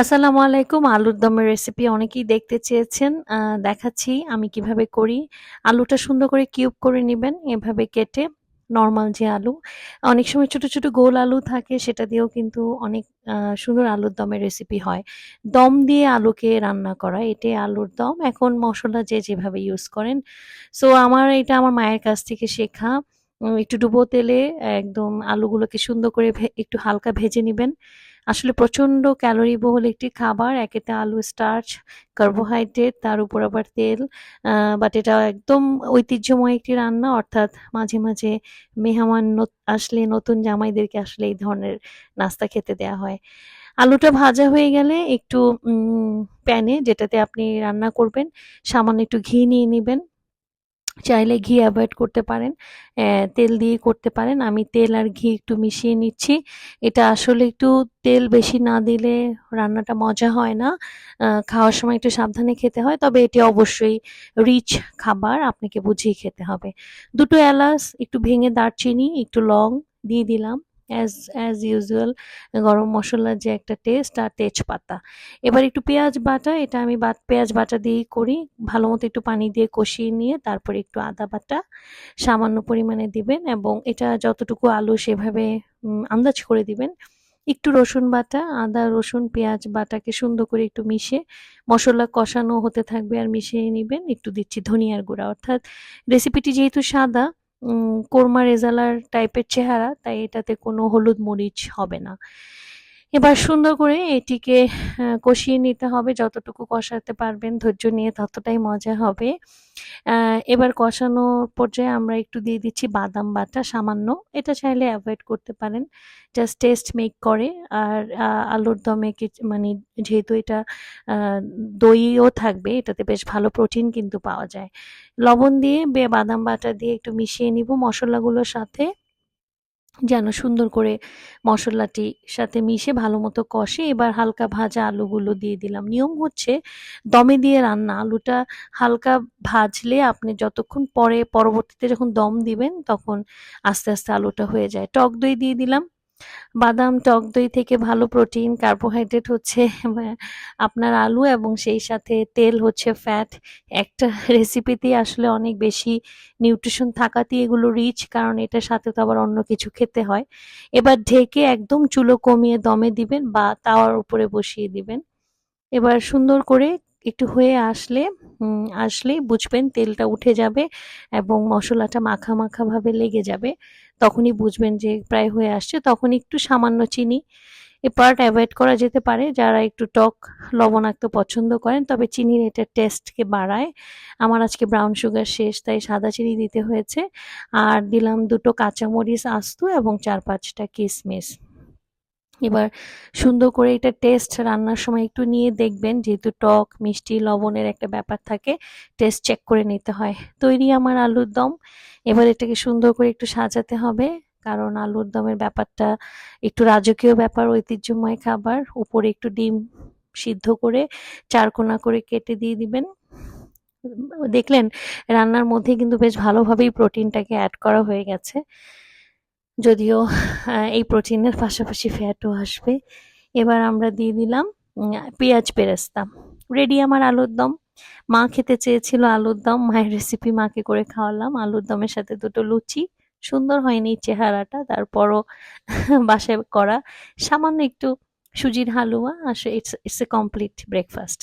আসসালামু আলাইকুম আলুর দমের রেসিপি অনেকেই দেখতে চেয়েছেন দেখাচ্ছি আমি কীভাবে করি। আলুটা সুন্দর করে কিউব করে নিবেন এভাবে কেটে নর্মাল যে আলু। অনেক সময় ছোট, ছোট গোল আলু থাকে সেটা দিয়েও কিন্তু অনেক সুন্দর আলুর দমের রেসিপি হয়। দম দিয়ে আলুকে রান্না করা এটাই আলুর দম। এখন মশলা যে যেভাবে ইউজ করেন। সো আমার এটা আমার মায়ের কাছ থেকে শেখা। একটু ডুবো তেলে একদম আলুগুলোকে সুন্দর করে একটু হালকা ভেজে নিবেন। আসলে প্রচণ্ড ক্যালোরিবহুল একটি খাবার। একেতে আলু স্টার্চ, কার্বোহাইড্রেট তার উপর আবার তেল। বাট এটা একদম ঐতিহ্যময় একটি রান্না অর্থাৎ মাঝে, মাঝে মেহমান আসলে নতুন জামাইদেরকে আসলে এই ধরনের নাস্তা খেতে দেয়া হয়। আলুটা ভাজা হয়ে গেলে একটু প্যানে যেটাতে আপনি রান্না করবেন সামান্য একটু ঘি নিয়ে নিবেন। চাইলে ঘি অ্যাভয়েড করতে পারেন। তেল দিয়ে করতে পারেন। আমি তেল আর ঘি একটু মিশিয়ে নিচ্ছি। এটা আসলে একটু তেল বেশি না দিলে রান্নাটা মজা হয় না। খাওয়ার সময় একটু সাবধানে খেতে হয়। তবে এটি অবশ্যই রিচ খাবার। আপনাকে বুঝিয়ে খেতে হবে। ২ টো এলাচ, একটু ভেঙে দারচিনি, একটু লং দিয়ে দিলাম। অ্যাজ অ্যাজ ইউজুয়াল গরম মশলার যে একটা টেস্ট আর তেজপাতা। এবার একটু পেঁয়াজ বাটা, এটা আমি বাট পেঁয়াজ বাটা দিয়েই করি। ভালো মতো একটু পানি দিয়ে কষিয়ে নিয়ে তারপরে একটু আদা বাটা সামান্য পরিমাণে দিবেন এবং এটা যতটুকু আলু সেভাবে আন্দাজ করে দিবেন। একটু রসুন বাটা, আদা, রসুন, পেঁয়াজ বাটাকে সুন্দর করে একটু মিশিয়ে মশলা কষানো হতে থাকবে আর মিশিয়ে নিবেন। একটু দিচ্ছি ধনিয়ার গুঁড়া অর্থাৎ রেসিপিটি যেহেতু সাদা কোরমা রেজালার টাইপের চেহারা তাই এটাতে কোনো হলুদ মরিচ হবে না। এবার সুন্দর করে এটিকে কষিয়ে নিতে হবে যতটুকু কষাতে পারবেন, ধৈর্য নিয়ে ততটাই মজা হবে। এবার কষানোর পর্যায়ে আমরা একটু দিয়ে দিচ্ছি বাদাম বাটা, সামান্য। এটা চাইলে অ্যাভয়েড করতে পারেন। জাস্ট টেস্ট মেক করে। আর আলুর দমে মানে যেহেতু এটা দইও থাকবে, এটাতে বেশ ভালো প্রোটিন কিন্তু পাওয়া যায়। লবণ দিয়ে বে, বাদাম বাটা দিয়ে একটু মিশিয়ে নিব মশলাগুলোর সাথে। যেন সুন্দর করে মশলাটির সাথে মিশে ভালো মতো কষে এবার হালকা ভাজা আলুগুলো দিয়ে দিলাম। নিয়ম হচ্ছে দমে দিয়ে রান্না। আলুটা হালকা ভাজলে আপনি যতক্ষণ পরে পরবর্তীতে যখন দম দিবেন তখন আস্তে, আস্তে আলুটা হয়ে যায়। টক দই দিয়ে দিলাম। বাদাম, টক দই থেকে ভালো প্রোটিন, কার্বোহাইড্রেট হচ্ছে আপনার আলু এবং সেই সাথে তেল হচ্ছে ফ্যাট। একটা রেসিপিতেই আসলে অনেক বেশি নিউট্রিশন থাকাতেই এগুলো রিচ কারণ এটার সাথে তো আবার অন্য কিছু খেতে হয়। এবার ঢেকে একদম চুলো কমিয়ে দমে দিবেন বা তাওয়ার উপরে বসিয়ে দিবেন। এবার সুন্দর করে একটু হয়ে আসলে আসলেই বুঝবেন তেলটা উঠে যাবে এবং মশলাটা মাখা, মাখা ভাবে লেগে যাবে। তখনই বুঝবেন যে প্রায় হয়ে আসছে। তখন একটু সামান্য চিনি এ পার্ট অ্যাভয়েড করা যেতে পারে যারা একটু টক লবণাক্ত পছন্দ করেন তবে চিনির এটা টেস্টকে বাড়ায়। আমার আজকে ব্রাউন সুগার শেষ তাই সাদা চিনি দিতে হয়েছে। আর দিলাম দুটো কাঁচামরিচ আস্ত এবং ৪-৫ টা কিসমিস। এবার সুন্দর করে এটা টেস্ট রান্নার সময় একটু নিয়ে দেখবেন যেহেতু টক, মিষ্টি, লবণের একটা ব্যাপার থাকে টেস্ট চেক করে নিতে হয়। তৈরি আমার আলুর দম। এবার এটাকে সুন্দর করে একটু সাজাতে হবে। কারণ আলুর দমের ব্যাপারটা একটু রাজকীয় ব্যাপার, ঐতিহ্যময় খাবার। উপরে একটু ডিম সিদ্ধ করে চারকোনা করে কেটে দিয়ে দিবেন। দেখলেন রান্নার মধ্যে কিন্তু বেশ ভালোভাবেই প্রোটিনটাকে অ্যাড করা হয়ে গেছে। যদিও এই প্রোটিনের পাশাপাশি ফ্যাটও আসবে। এবার আমরা দিয়ে দিলাম পেঁয়াজ পেরেস্তা রেডি আমার আলুর দম। মা খেতে চেয়েছিল আলুর দম। মায়ের রেসিপি মাকে করে খাওয়ালাম। আলুর দমের সাথে দুটো লুচি। সুন্দর হয়নি চেহারাটা, তারপরও বাসায় করা। সামান্য একটু সুজির হালুয়া as it's it's a complete breakfast.